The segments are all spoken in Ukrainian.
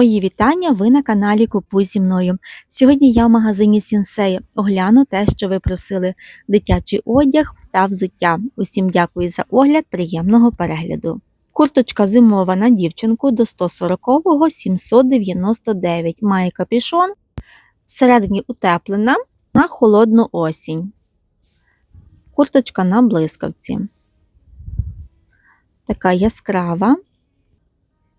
Мої вітання, ви на каналі Купуй зі мною. Сьогодні я в магазині Сінсеї огляну те, що ви просили: дитячий одяг та взуття. Усім дякую за огляд, приємного перегляду. Курточка зимова на дівчинку до 140-го 799, має капюшон, всередині утеплена на холодну осінь. Курточка на блискавці. Така яскрава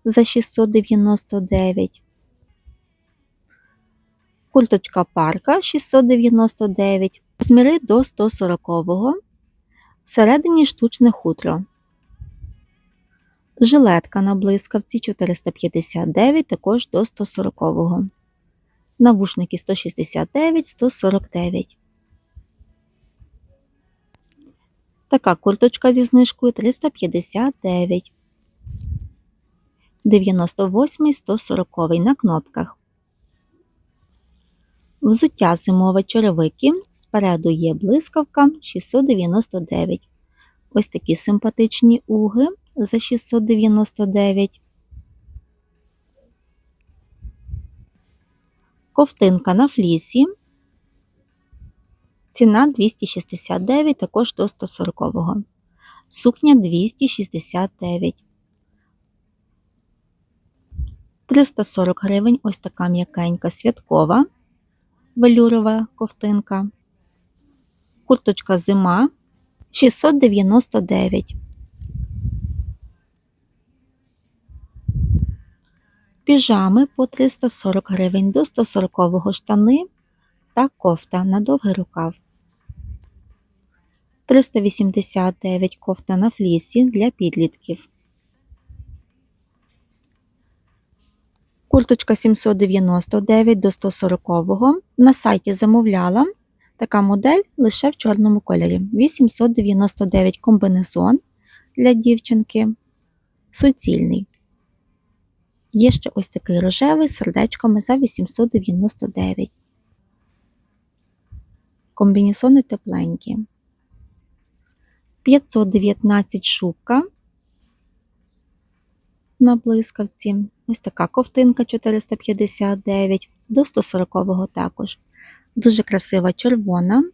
за 699. Курточка парка 699. Розміри до 140-го. Всередині штучне хутро. Жилетка на блискавці 459, також до 140-го. Навушники 169, 149. Така курточка зі знижкою 359. 98 140 на кнопках. Взуття зимове черевики. Спереду є блискавка 699. Ось такі симпатичні уги за 699. Ковтинка на флісі. Ціна 269, також до 140. Сукня 269. 340 гривень ось така м'якенька святкова велюрова ковтинка. Курточка зима 699. Піжами по 340 гривень до 140 штани та кофта на довгий рукав. 389 кофта на флісі для підлітків. Курточка 799 до 140 на сайті замовляла. Така модель лише в чорному кольорі. 899 комбинезон для дівчинки. Суцільний. Є ще ось такий рожевий з сердечками за 899. Комбінезони тепленькі. 519 шубка на блискавці. Ось така ковтинка 459 до 140-го також. Дуже красива червона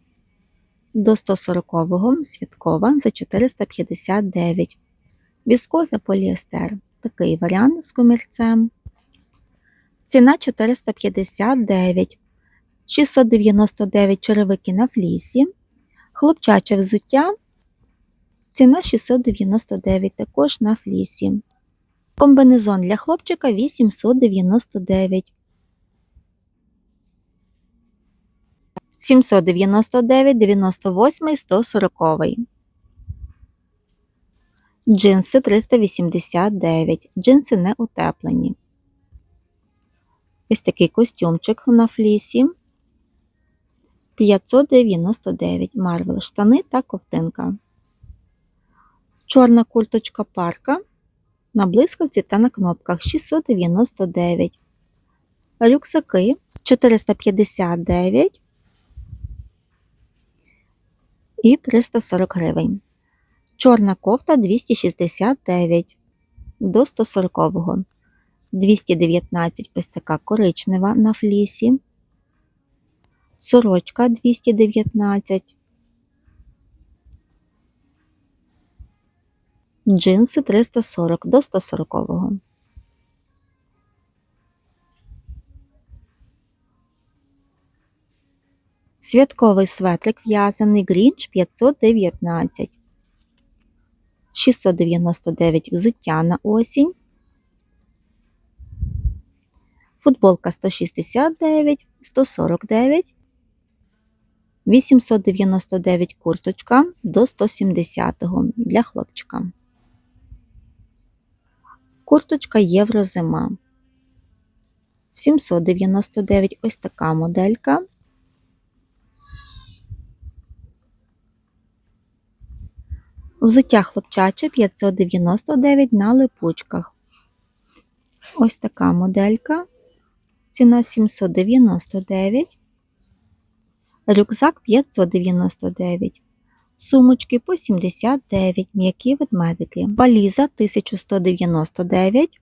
до 140-го святкова за 459. Віскоза поліестер. Такий варіант з комірцем. Ціна 459. 699 черевики на флісі. Хлопчаче взуття. Ціна 699 також на флісі. Комбинезон для хлопчика 899. 799, 98, 140. Джинси 389. Джинси не утеплені. Ось такий костюмчик на флісі. 599 марвел штани та ковтинка. Чорна курточка парка на блискавці та на кнопках 699. Рюкзаки 459 і 340 гривень. Чорна кофта 269 до 140. 219 ось така коричнева на флісі. Сорочка 219 Джинси 340 до 140. Святковий светрик в'язаний Грінч 519. 699 взуття на осінь. Футболка 169, 149, 899 курточка до 170 для хлопчика. Курточка Єврозима. 799 ось така моделька. Взуття хлопчаче 599 на липучках. Ось така моделька. Ціна 799. Рюкзак 599 сумочки по 79, м'які ведмедики, валіза 1199,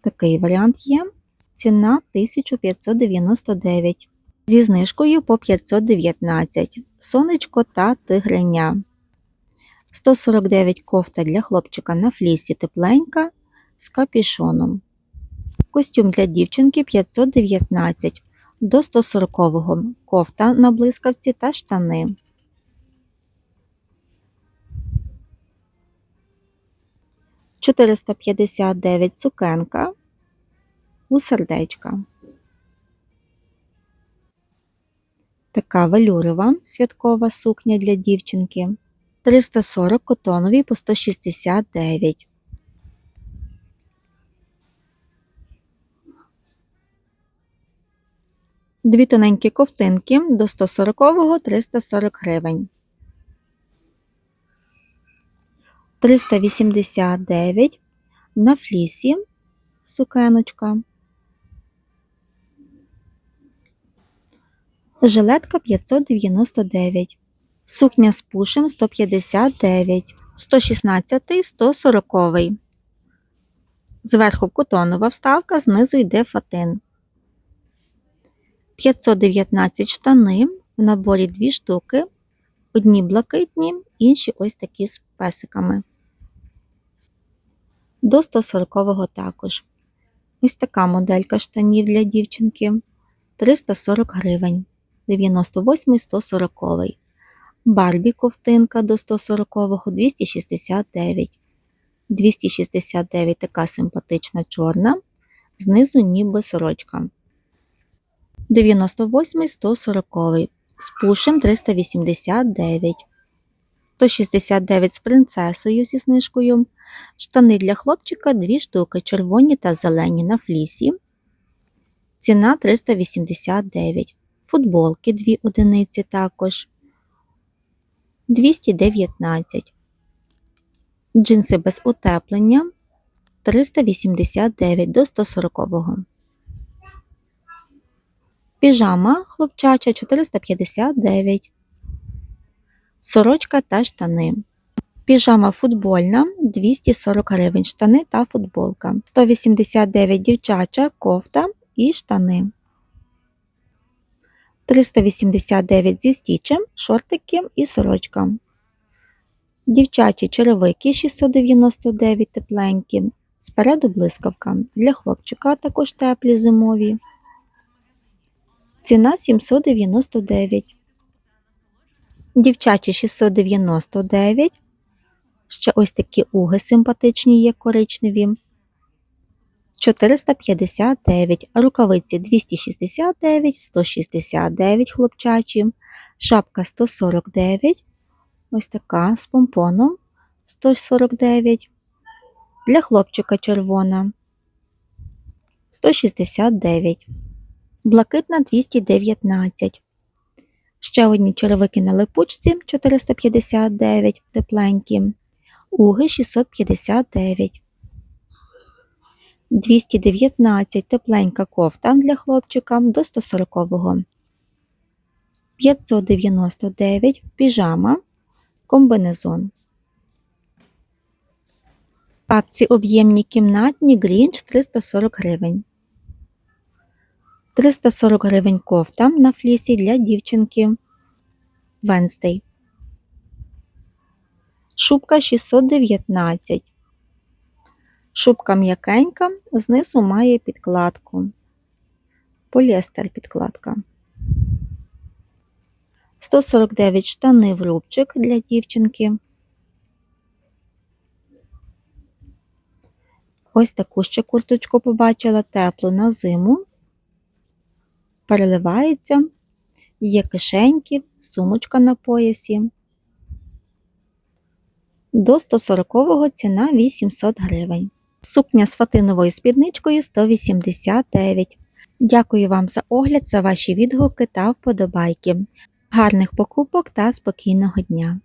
Такий варіант є. Ціна 1599. Зі знижкою по 519. Сонечко та тигриня. 149 кофта для хлопчика на флісі тепленька з капішоном. Костюм для дівчинки 519 до 140 кофта на блискавці та штани. Чотириста п'ятдесят дев'ять сукенка у сердечка. Така велюрова святкова сукня для дівчинки. 340 котонові по 169. Дві тоненькі ковтинки до 140 340 гривень. 389 на флісі сукеночка. Жилетка 599. Сукня з пушем 159, 116, 140. Зверху котонова вставка, знизу йде фатин. 519 штани, в наборі дві штуки, одні блакитні, інші ось такі з песиками. До 140 також. Ось така моделька штанів для дівчинки 340 гривень, 98 140 Барбі ковтинка до 140-го 269. 269 така симпатична чорна, знизу ніби сорочка. 98 140 з пушем 389. 169 з принцесою зі знижкою. Штани для хлопчика 2 штуки червоні та зелені на флісі. Ціна 389. Футболки 2 одиниці також. 219. Джинси без утеплення 389 до 140. Піжама хлопчача 459. Сорочка та штани. Піжама футбольна 240 гривень. Штани та футболка. 189 дівчача кофта і штани. 389 зі стічем, шортики і сорочка. Дівчачі черевики 699 тепленькі. Спереду блискавка. Для хлопчика також теплі зимові. Ціна 799. Дівчачі 699. Ще ось такі уги симпатичні є коричневі. 459, рукавиці 269, 169 хлопчачі, шапка 149, ось така з помпоном 149, для хлопчика червона 169, блакитна 219. Ще одні черевики на липучці 459 тепленькі, уги 659. 219 тепленька кофта для хлопчика до 140-го. 599 піжама, комбинезон. Папці об'ємні кімнатні грінч 340 гривень. 340 гривень кофта на флісі для дівчинки Венстей. Шубка 619. Шубка м'якенька, знизу має підкладку. Поліестер підкладка. 149 штани в рубчик для дівчинки. Ось таку ще курточку побачила теплу на зиму. Переливається, є кишеньки, сумочка на поясі. До 140 ціна 800 гривень. Сукня з фатиновою спідничкою 189. Дякую вам за огляд, за ваші відгуки та вподобайки. Гарних покупок та спокійного дня!